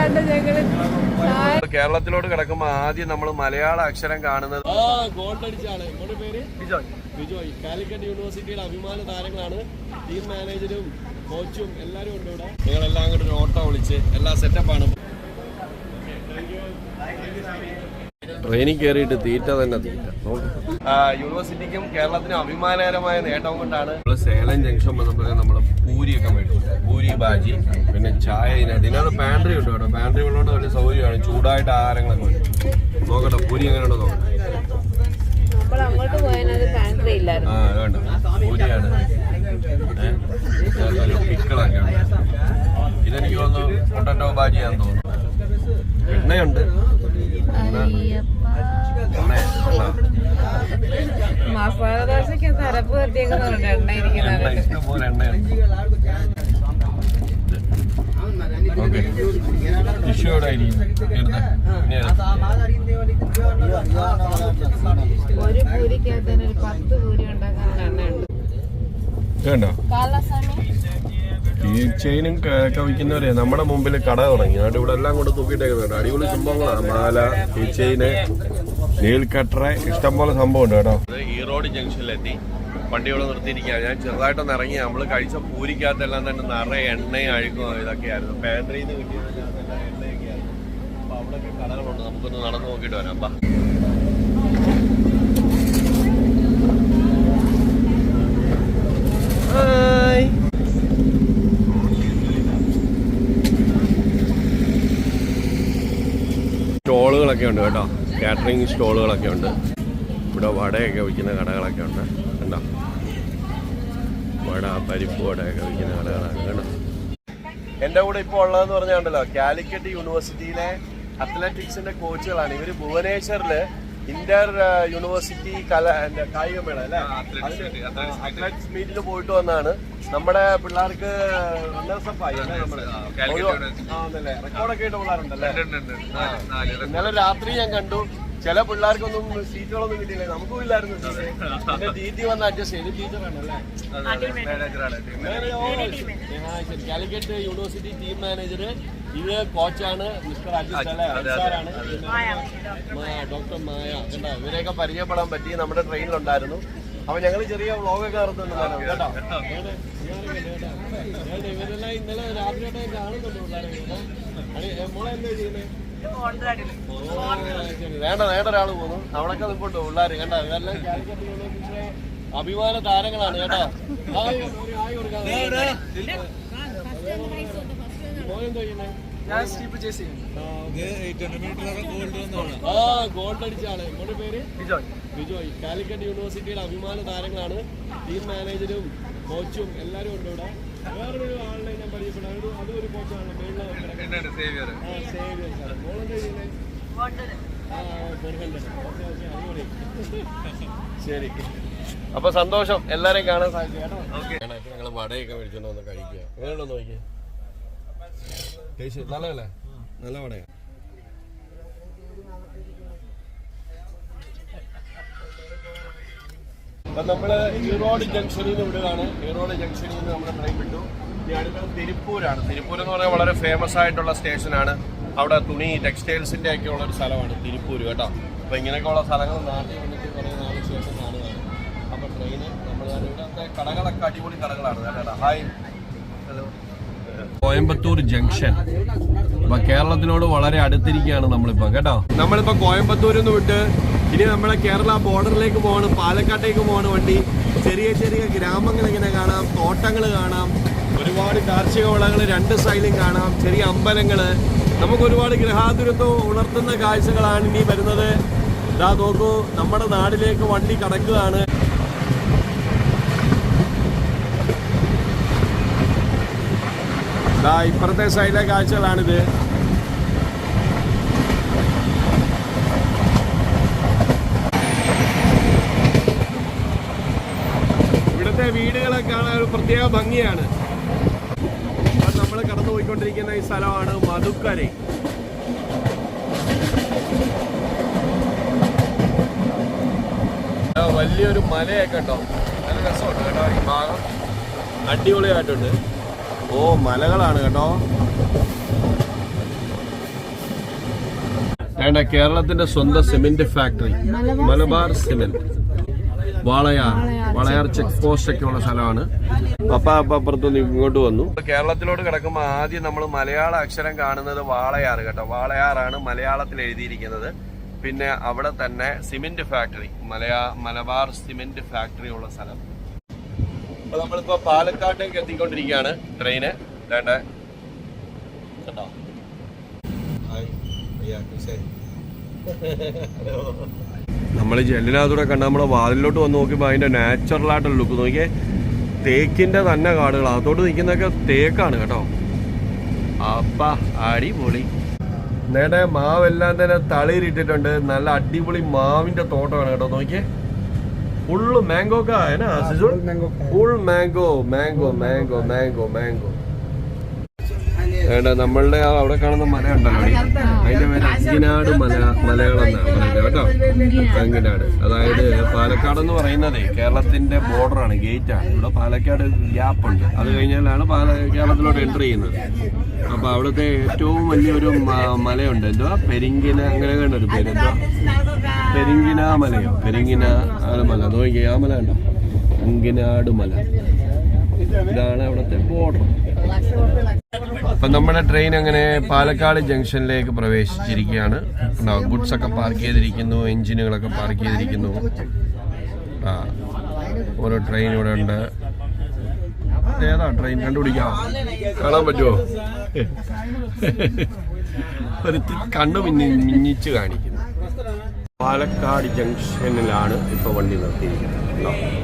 കണ്ട് ഞങ്ങൾ? കേരളത്തിലോട്ട് കിടക്കുമ്പോ ആദ്യം നമ്മൾ മലയാള അക്ഷരം കാണുന്നത് ആ ഗോൾഡ് അടിച്ച ആൾ. പേര്? ബിജോയ്. കാലിക്കറ്റ് യൂണിവേഴ്സിറ്റിയുടെ അഭിമാന താരങ്ങളാണ്. ടീം മാനേജരും കോച്ചും എല്ലാരും ഉണ്ട് ഇവിടെ. നിങ്ങളെല്ലാം കൂടെ ഒരു ഓട്ടോ വിളിച്ച് എല്ലാ സെറ്റപ്പാണ് ട്രെയിനിൽ കയറിയിട്ട് തീറ്റ തന്നെ തീറ്റ. യൂണിവേഴ്സിറ്റിക്കും കേരളത്തിനും അഭിമാനകരമായ നേട്ടം കൊണ്ടാണ് നമ്മൾ സേലം ജംഗ്ഷൻ വന്നപ്പോഴേ നമ്മൾ പൂരിയൊക്കെ മേടിച്ചു പൂരി ബാജി പിന്നെ ചായ ഇതിനകത്ത്. ഇതിനകത്ത് പാൻട്രി ഉണ്ട് കേട്ടോ. പാൻട്രി ഉള്ളതുകൊണ്ട് വലിയ സൗകര്യമാണ്. ചൂടായിട്ട് ആഹാരങ്ങളൊക്കെ മേടിച്ചു. നോക്കട്ടെ പൂരി എങ്ങനെയുണ്ടോ നോക്കട്ടെ നമ്മൾ അങ്ങോട്ട് പോയതിനത് പാൻട്രി ഇല്ലായിരുന്നു. ആ വേണ്ട പൂരിയാണ്. ഏഹ് പിക്കളൊക്കെ ഉണ്ട്. ഇതെനിക്ക് തോന്നുന്നു പൊട്ടറ്റോ ബാജിയാന്ന് തോന്നുന്നു. എണ്ണയുണ്ട്. എണ്ണ എണ്ണ എണ്ണ മസാല ദോശയ്ക്ക് തരപ്പ് കത്തിയേക്കുന്നുണ്ട് എണ്ണ എണ്ണ ഇരിക്കുന്നത് എടുത്തേ. ഒരു പൂരിക്കകത്ത് തന്നെ ഒരു പത്ത് പൂരി ഉണ്ടാക്കാനുള്ള എണ്ണയുണ്ട്. ഇത് കണ്ടോ ഈ ചെയിനും ഒക്കെ വിൽക്കുന്നവരെ നമ്മുടെ മുമ്പിൽ കട തുടങ്ങി. അതുകൊണ്ട് ഇവിടെ എല്ലാം കൊണ്ട് തൂക്കിയിട്ടേക്കുന്നുണ്ട്. അടിപൊളി സംഭവങ്ങളാണ് മാല ഈ ചെയിന് നെയിൽ കട്ടറ ഇഷ്ടംപോലെ സംഭവം ഉണ്ട് കേട്ടോ ഈറോഡ് ജംഗ്ഷനിലെത്തി. വണ്ടി ഇവിടെ നിർത്തിയിരിക്കുകയാണ്. ഞാൻ ചെറുതായിട്ടൊന്ന് ഇറങ്ങി. നമ്മൾ കഴിച്ച പൂരിക്കകത്തെല്ലാം തന്നെ നിറയെ എണ്ണയും അഴുക്കും ഇതൊക്കെയായിരുന്നു. പാൻട്രിയിൽ നിന്ന് കിട്ടിയതെല്ലാം എണ്ണയൊക്കെയായിരുന്നു. അപ്പൊ അവിടെയൊക്കെ കടകളുണ്ട്. നമുക്കൊന്ന് നടന്നു നോക്കിയിട്ട് വരാം അപ്പാ ഹായ് സ്റ്റോളുകളൊക്കെ ഉണ്ട് കേട്ടോ. കാറ്ററിംഗ് സ്റ്റോളുകളൊക്കെ ഉണ്ട്. ഇവിടെ വടയൊക്കെ വിൽക്കുന്ന കടകളൊക്കെ ഉണ്ട്. കണ്ടോ? വട പരിപ്പ് വടയൊക്കെ വിൽക്കുന്ന കടകളാണ് കേട്ടോ. എന്റെ കൂടെ ഇപ്പോൾ ഉള്ളതെന്ന് പറഞ്ഞാൽ ഉണ്ടല്ലോ കാലിക്കറ്റ് യൂണിവേഴ്സിറ്റിയിലെ അത്ലറ്റിക്സിന്റെ കോച്ചുകളാണ് ഇവർ ഭുവനേശ്വറിൽ ഇന്റർ യൂണിവേഴ്സിറ്റി കല എന്താ, കായികമേള അല്ലെ? അത്ലറ്റിക്സ് മീറ്റിൽ പോയിട്ട് വന്നാണ്. നമ്മുടെ പിള്ളേർക്ക് up ആയി? റെക്കോർഡൊക്കെ ഇട്ട പിള്ളേരുണ്ടല്ലേ ഇന്നലെ രാത്രി ഞാൻ കണ്ടു. ചില പിള്ളേർക്കൊന്നും സീറ്റുകളൊന്നും കിട്ടിയില്ല. നമുക്കും ഇല്ലായിരുന്നു. വന്ന ദീദി വന്ന് അഡ്ജസ്റ്റ് ചെയ്തു കാലിക്കറ്റ് യൂണിവേഴ്സിറ്റി ടീം മാനേജർ ഇത് കോച്ചാണ് മിസ്റ്റർ അജിത് അല്ലേ? അൻസാറാണ് ഡോക്ടർ മായ ഇവരെയൊക്കെ പരിചയപ്പെടാൻ പറ്റി. നമ്മുടെ ട്രെയിനിലുണ്ടായിരുന്നു. അപ്പൊ ഞങ്ങൾ ചെറിയ വ്ളോഗൊക്കെ നടത്തുന്നുണ്ടായിരുന്നു കേട്ടോ. ഇവരെല്ലാം ഇന്നലെ രാത്രി കാണുന്നുണ്ട് പിള്ളേരെ മോളെ എന്താ ചെയ്യുന്നത് വേണ്ട വേണ്ട ഒരാൾ പോകുന്നു അവിടൊക്കെ നിൽപ്പുണ്ട് പിള്ളേര് കണ്ട? ഇതെല്ലാം അഭിമാന താരങ്ങളാണ് കേട്ടോ? ആ ഗോൾഡ് അടിച്ചാണ് ആൾ. നമ്മുടെ പേര്? ബിജോയ്. ബിജോയ്. കാലിക്കറ്റ് യൂണിവേഴ്സിറ്റിയുടെ അഭിമാന താരങ്ങളാണ്. ടീം മാനേജരും കോച്ചും എല്ലാവരും ഉണ്ട് ഇവിടെ. വേറൊരു ആളിനെ ഞാൻ പരിചയപ്പെടാം അതൊരു അതും ഒരു കോച്ചാണ് സേവിയർ ആ സേവിയർ സാർ മോളെന്താ ചെയ്യുന്നത് ശരി. അപ്പൊ സന്തോഷം. എല്ലാരെയും കാണാൻ ഇപ്പൊ ഞങ്ങൾ വടയൊക്കെ മേടിച്ചോണ്ട് വന്ന് കഴിക്കുക. എങ്ങനെയുണ്ടോ നോക്കിയേ? ടേസ്റ്റ് നല്ലതല്ലേ? നല്ല വടയാ. അപ്പൊ നമ്മൾ ഈറോഡ് ജംഗ്ഷനിൽ നിന്ന് വിടുകയാണ്. ഈറോഡ് ജംഗ്ഷനിൽ നിന്ന് നമ്മുടെ ട്രെയിൻ വിട്ടു. അടുത്തത് തിരുപ്പൂരാണ്. തിരുപ്പൂർ എന്ന് പറഞ്ഞാൽ വളരെ ഫേമസ് ആയിട്ടുള്ള സ്റ്റേഷനാണ് അവിടെ തുണി ടെക്സ്റ്റൈൽസിന്റെ ഒക്കെ ഉള്ള ഒരു സ്ഥലമാണ് തിരുപ്പൂർ കേട്ടോ. അപ്പോൾ ഇങ്ങനെയൊക്കെയുള്ള സ്ഥലങ്ങൾ നാട്ടിൽ വന്നിട്ട് കുറേ നാല് ശേഷം കാണുകയാണ് അപ്പൊ ട്രെയിന് നമ്മൾ ഇവിടുത്തെ കടകളൊക്കെ അടിപൊളി കടകളാണ്. കേട്ടോ ഹായ് ഹലോ കോയമ്പത്തൂർ ജംഗ്ഷൻ. അപ്പൊ കേരളത്തിനോട് വളരെ അടുത്തിരിക്കുകയാണ് നമ്മളിപ്പോ കേട്ടോ? നമ്മളിപ്പോ കോയമ്പത്തൂരിൽ നിന്ന് വിട്ട് ഇനി നമ്മളെ കേരള ബോർഡറിലേക്ക് പോവാണ് പാലക്കാട്ടേക്ക് പോവാണ് വണ്ടി. ചെറിയ ചെറിയ ഗ്രാമങ്ങൾ ഇങ്ങനെ കാണാം തോട്ടങ്ങൾ കാണാം. ഒരുപാട് കാർഷിക വിളകൾ രണ്ട് സൈഡിലും കാണാം. ചെറിയ അമ്പലങ്ങൾ നമുക്ക് ഒരുപാട് ഗൃഹാതുരത്വം ഉണർത്തുന്ന കാഴ്ചകളാണ് ഇനി വരുന്നത്. ഇതാ നോക്കൂ നമ്മുടെ നാടിലേക്ക് വണ്ടി കടക്കുകയാണ്. ഇതാ ഇപ്പുറത്തെ സൈഡിലെ കാഴ്ചകളാണിത്. ഇവിടുത്തെ വീടുകളൊക്കെ കാണാൻ ഒരു പ്രത്യേക ഭംഗിയാണ്. നമ്മൾ കടന്നു പോയിക്കൊണ്ടിരിക്കുന്ന ഈ സ്ഥലമാണ് മധുക്കരൈ. വലിയൊരു മലയൊക്കെ കേട്ടോ നല്ല രസമുണ്ട് കേട്ടോ ഈ ഭാഗം. അടിപൊളിയായിട്ടുണ്ട്. ഓ മലകളാണ് കേട്ടോ. വേണ്ട കേരളത്തിന്റെ സ്വന്തം cement factory. Malabar cement. Walayar Walayar check post. ഒക്കെ ഉള്ള സ്ഥലമാണ്. പപ്പ അപ്പ അപ്പുറത്തുനിന്ന് ഇങ്ങോട്ട് വന്നു. കേരളത്തിലോട്ട് കിടക്കുമ്പോൾ ആദ്യം നമ്മൾ മലയാള അക്ഷരം കാണുന്നത് വാളയാർ കേട്ടോ. വാളയാറാണ് മലയാളത്തിൽ എഴുതിയിരിക്കുന്നത്. പിന്നെ അവിടെ തന്നെ സിമെന്റ് ഫാക്ടറി മലയാ മലബാർ സിമെന്റ് ഫാക്ടറി ഉള്ള സ്ഥലം. അപ്പൊ നമ്മളിപ്പോ പാലക്കാട്ടേക്ക് എത്തിക്കൊണ്ടിരിക്കുകയാണ് ട്രെയിന് വേണ്ട കേട്ടോ നമ്മൾ ജെല്ലിനകത്തൂടെ കണ്ട നമ്മൾ വാതിലോട്ട് വന്ന് നോക്കിയപ്പോൾ അതിന്റെ നാച്ചുറൽ ആയിട്ടുള്ള ലുക്ക് നോക്കിയേ തേക്കിന്റെ തന്നെ കാടുകൾ. അതോട്ട് നിൽക്കുന്നതൊക്കെ തേക്കാണ് കേട്ടോ. അപ്പ അടിപൊളി. നേടെ മാവെല്ലാം തന്നെ തളിയിലിട്ടിട്ടുണ്ട് നല്ല അടിപൊളി മാവിന്റെ തോട്ടമാണ് കേട്ടോ. നോക്കിയേ ഫുള്ള് മാംഗോ കാ full mango mango mango mango mango വേണ്ട നമ്മളുടെ അവിടെ കാണുന്ന മല ഉണ്ടല്ലോ അതിന്റെ പേര് അങ്കിനാട് മല മലകളെന്നാണ് പറയുന്നത് കേട്ടോ. അങ്കിനാട്. അതായത് പാലക്കാട് എന്ന് പറയുന്നതേ കേരളത്തിന്റെ ബോർഡറാണ് ഗേറ്റ് ആണ് ഇവിടെ പാലക്കാട് ഗ്യാപ്പ് ഉണ്ട്. അത് കഴിഞ്ഞാലാണ് പാല കേരളത്തിലോട്ട് എൻട്രി ചെയ്യുന്നത്. അപ്പൊ അവിടുത്തെ ഏറ്റവും വലിയൊരു മലയുണ്ട്. എന്തുവാ പെരിങ്കിന അങ്ങനെ കണ്ട ഒരു പേര് എന്തുവാ പെരിങ്കിന മലയോ പെരിങ്കിന മല നോക്കി ആ മല ഉണ്ടോ അങ്കിനാട് മല. ഇതാണ് അവിടുത്തെ ബോർഡർ അപ്പൊ നമ്മുടെ ട്രെയിൻ അങ്ങനെ പാലക്കാട് ജംഗ്ഷനിലേക്ക് പ്രവേശിച്ചിരിക്കുകയാണ്. ഉണ്ടാവും ഗുഡ്സ് ഒക്കെ പാർക്ക് ചെയ്തിരിക്കുന്നു എഞ്ചിനുകളൊക്കെ പാർക്ക് ചെയ്തിരിക്കുന്നു. ആ ഓരോ ട്രെയിൻ ഇവിടെ ഉണ്ട്. ഏതാ ട്രെയിൻ കണ്ടുപിടിക്കാം കാണാൻ പറ്റുമോ ഒരു തി- മിന്നി മിന്നിച്ച് കാണിക്കുന്നു. പാലക്കാട് ജംഗ്ഷനിലാണ് ഇപ്പൊ വണ്ടി നിർത്തിയിരിക്കുന്നത്.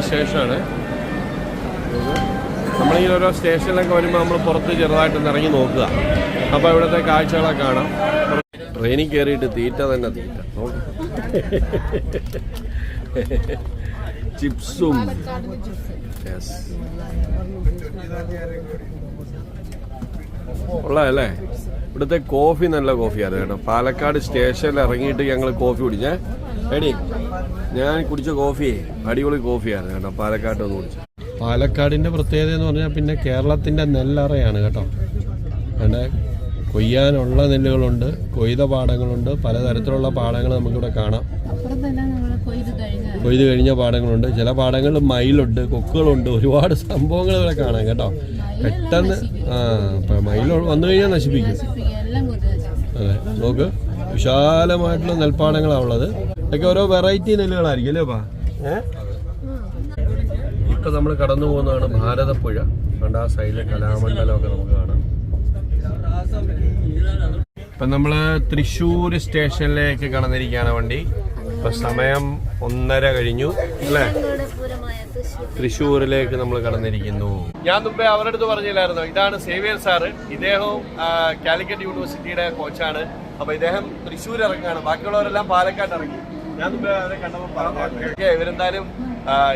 വലിയ സ്റ്റേഷനാണ് നമ്മളിങ്ങനെ ഓരോ സ്റ്റേഷനിലൊക്കെ വരുമ്പോൾ നമ്മൾ പുറത്ത് ചെറുതായിട്ട് ഇറങ്ങി നോക്കുക. അപ്പോൾ ഇവിടുത്തെ കാഴ്ചകളൊക്കെ കാണാം. ട്രെയിനിൽ കയറിയിട്ട് തീറ്റ തന്നെ തീറ്റ. ചിപ്സും. ഉള്ളതല്ലേ ഇവിടുത്തെ കോഫി നല്ല കോഫിയാണ് കേട്ടോ. പാലക്കാട് സ്റ്റേഷനിൽ ഇറങ്ങിയിട്ട് ഞങ്ങൾ കോഫി കുടിച്ചേ. എടി ഞാൻ കുടിച്ച കോഫി അടിപൊളി കോഫിയാണ് കേട്ടോ. പാലക്കാട്ട് ഒന്ന് കുടിച്ചു. പാലക്കാടിന്റെ പ്രത്യേകത എന്ന് പറഞ്ഞാൽ പിന്നെ കേരളത്തിന്റെ നെല്ലറയാണ് കേട്ടോ. അവിടെ കൊയ്യാനുള്ള നെല്ലുകളുണ്ട് കൊയ്ത പാടങ്ങളുണ്ട് പലതരത്തിലുള്ള പാടങ്ങൾ നമുക്കിവിടെ കാണാം. കൊയ്ത് കഴിഞ്ഞ പാടങ്ങളുണ്ട്. ചില പാടങ്ങളിൽ മയിലുണ്ട് കൊക്കുകളുണ്ട്. ഒരുപാട് സംഭവങ്ങൾ ഇവിടെ കാണാം കേട്ടോ. പെട്ടെന്ന് ആ മയിൽ വന്നു കഴിഞ്ഞാൽ നശിപ്പിക്കും. അതെ നോക്ക്. വിശാലമായിട്ടുള്ള നെൽപ്പാടങ്ങളാണ് ഉള്ളത്. ഇതൊക്കെ ഓരോ വെറൈറ്റി നെല്ലുകളായിരിക്കും അല്ലേ പാ ഇപ്പൊ നമ്മൾ കടന്നു പോകുന്നതാണ് ഭാരതപ്പുഴ. കണ്ട ആ സൈഡിലെ കലാമണ്ഡലമൊക്കെ നമുക്ക് കാണാം. ഇപ്പൊ നമ്മൾ തൃശ്ശൂർ സ്റ്റേഷനിലേക്ക് കടന്നിരിക്കുകയാണ് വണ്ടി. ഇപ്പൊ സമയം ഒന്നര കഴിഞ്ഞു അല്ലേ? തൃശ്ശൂരിലേക്ക് നമ്മൾ കടന്നിരിക്കുന്നു. ഞാൻ മുമ്പേ അവരുടെ അടുത്ത് പറഞ്ഞില്ലായിരുന്നു? ഇതാണ് സേവിയർ സാറ്. ഇദ്ദേഹവും കാലിക്കറ്റ് യൂണിവേഴ്സിറ്റിയുടെ കോച്ചാണ് അപ്പൊ ഇദ്ദേഹം തൃശ്ശൂർ ഇറങ്ങുകയാണ് ബാക്കിയുള്ളവരെല്ലാം പാലക്കാട് ഇറങ്ങി ഞാൻ കണ്ടപ്പോൾ പറഞ്ഞു ഇവരെന്തായാലും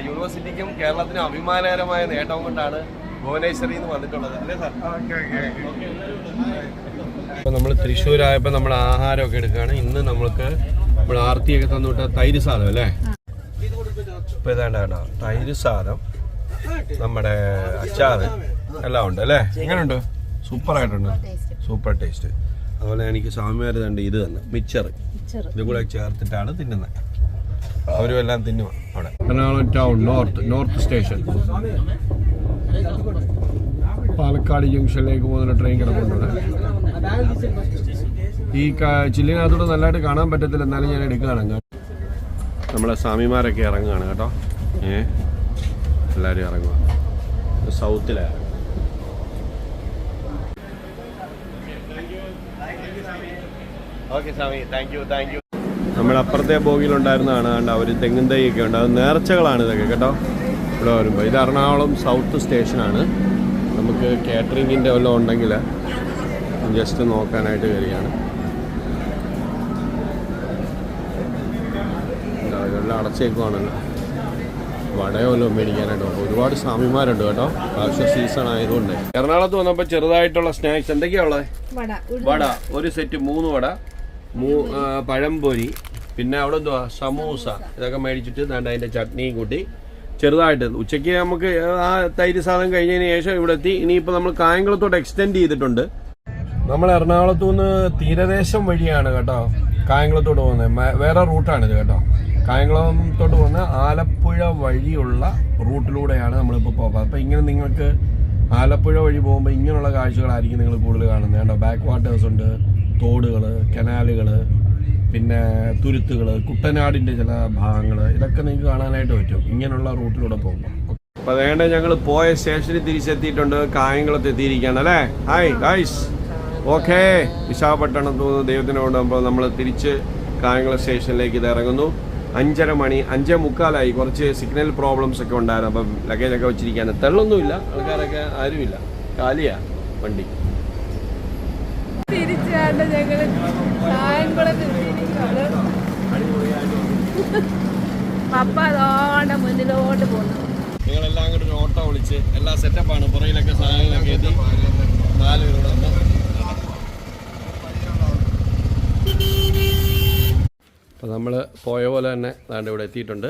യൂണിവേഴ്സിറ്റിക്കും കേരളത്തിനും അഭിമാനകരമായ നേട്ടം കൊണ്ടാണ് ഭുവനേശ്വരിയിൽ നിന്ന് വന്നിട്ടുള്ളത്. അല്ലേ സാർ? നമ്മൾ തൃശ്ശൂരായപ്പോ നമ്മൾ ആഹാരമൊക്കെ എടുക്കുകയാണ്. ഇന്ന് നമ്മൾക്ക് നമ്മൾ ആർത്തിയൊക്കെ തന്നുവിട്ട തൈര് സാധനം അല്ലേ? ഇപ്പൊ ഇതാണ്ട് കേട്ടോ തൈര് സാധനം നമ്മുടെ അച്ചാറ് എല്ലാം ഉണ്ട് അല്ലേ? എങ്ങനെയുണ്ട്? സൂപ്പർ ആയിട്ടുണ്ട് സൂപ്പർ ടേസ്റ്റ്. അതുപോലെ എനിക്ക് സ്വാമിമാർ തണ്ട് ഇത് തന്നെ മിച്ചർ ഇത് കൂടെ ചേർത്തിട്ടാണ് തിന്നുന്നത് അവരും എല്ലാം തിന്നുക അവിടെ. Ernakulam town north north station. Palakkad ജംഗ്ഷനിലേക്ക് പോകുന്ന ട്രെയിൻ കിടപ്പുണ്ട്. ഈ ചില്ലിനകത്തോട് നല്ലതായിട്ട് കാണാൻ പറ്റത്തില്ല എന്നാലും ഞാൻ എടുക്കുകയാണ്. നമ്മളെ സ്വാമിമാരൊക്കെ ഇറങ്ങുകയാണ് കേട്ടോ. ഏ? എല്ലാവരും ഇറങ്ങുക. സൗത്തിലാണ് ഓക്കെ സ്വാമി താങ്ക് യു താങ്ക് യു നമ്മുടെ അപ്പുറത്തെ ബോഗിയിലുണ്ടായിരുന്നതാണ് കണ്ട അവർ തെങ്ങും തൈയൊക്കെ ഉണ്ട്. അത് നേർച്ചകളാണ് ഇതൊക്കെ കേട്ടോ? ഇവിടെ വരുമ്പോൾ ഇത് എറണാകുളം സൗത്ത് സ്റ്റേഷനാണ് നമുക്ക് കാറ്ററിങ്ങിന്റെ വല്ലതും ഉണ്ടെങ്കിൽ ജസ്റ്റ് നോക്കാനായിട്ട് ഇതെല്ലാം അടച്ചേക്കുവാണല്ലോ. വടയോലോ മേടിക്കാനായിട്ട്. ഒരുപാട് സ്വാമിമാരുണ്ട് കേട്ടോ? പ്രാവശ്യം സീസൺ ആയതുകൊണ്ട്. എറണാകുളത്ത് വന്നപ്പോൾ ചെറുതായിട്ടുള്ള സ്നാക്സ് എന്തൊക്കെയാ ഉള്ളത്? വട വട ഒരു സെറ്റ് മൂന്ന് വട. പഴംപൊരി പിന്നെ അവിടെ എന്തുവാ? സമൂസ. ഇതൊക്കെ മേടിച്ചിട്ട് ദാണ്ട് അതിന്റെ ചട്നിയും കൂട്ടി ചെറുതായിട്ട് ഉച്ചയ്ക്ക് നമുക്ക് ആ തൈര് സാധനം കഴിഞ്ഞതിന് ശേഷം ഇവിടെ എത്തി. ഇനിയിപ്പോൾ നമ്മൾ കായംകുളത്തോട്ട് എക്സ്റ്റെൻഡ് ചെയ്തിട്ടുണ്ട്. നമ്മൾ എറണാകുളത്തു നിന്ന് തീരദേശം വഴിയാണ് കേട്ടോ കായംകുളത്തോട്ട് പോകുന്നത്. വേറെ റൂട്ടാണിത് കേട്ടോ. കായംകുളത്തോട്ട് പോകുന്ന ആലപ്പുഴ വഴിയുള്ള റൂട്ടിലൂടെയാണ് നമ്മളിപ്പോൾ പോകുന്നത് അപ്പോൾ ഇങ്ങനെ നിങ്ങൾക്ക് ആലപ്പുഴ വഴി പോകുമ്പോൾ ഇങ്ങനെയുള്ള കാഴ്ചകളായിരിക്കും നിങ്ങൾ കൂടുതൽ കാണുന്നത്. കേട്ടോ ബാക്ക് വാട്ടേഴ്സ് ഉണ്ട്. തോടുകൾ കനാലുകൾ പിന്നെ തുരുത്തുകൾ കുട്ടനാടിന്റെ ചില ഭാഗങ്ങൾ ഇതൊക്കെ നിങ്ങൾക്ക് കാണാനായിട്ട് പറ്റും. ഇങ്ങനെയുള്ള റൂട്ടിലൂടെ പോകുമ്പോൾ അപ്പോൾ വേണ്ട ഞങ്ങൾ പോയ സ്റ്റേഷനിൽ തിരിച്ചെത്തിയിട്ടുണ്ട്. കായംകുളത്ത് എത്തിയിരിക്കുകയാണ് അല്ലേ? ഹായ് ഗൈസ് ഓക്കെ വിശാഖപട്ടണം തോന്നുന്നു ദൈവത്തിനോട് അപ്പോൾ നമ്മൾ തിരിച്ച് കായംകുളം സ്റ്റേഷനിലേക്ക് ഇത് ഇറങ്ങുന്നു. അഞ്ചര മണി അഞ്ചേ മുക്കാലായി. കുറച്ച് സിഗ്നൽ പ്രോബ്ലംസ് ഒക്കെ ഉണ്ടായിരുന്നു. അപ്പം ലഗേജൊക്കെ വെച്ചിരിക്കാൻ തെള്ളൊന്നുമില്ല. ആൾക്കാരൊക്കെ ആരുമില്ല. കാലിയാ വണ്ടി. തിരിച്ചാണ്ട് ഞങ്ങൾ കായംകുളത്ത്. പപ്പ അതോണ്ട് മുന്നിലോട്ട് പോകുന്നു നിങ്ങളെല്ലാം കൂടി ഒരു ഓട്ടോ വിളിച്ച് എല്ലാ സെറ്റപ്പാണ്. പുറയിലൊക്കെ സാധനങ്ങളൊക്കെ എത്തി നാല് പേരോട് വന്ന്. അപ്പോൾ നമ്മൾ പോയ പോലെ തന്നെ ദാണ്ട് ഇവിടെ എത്തിയിട്ടുണ്ട്.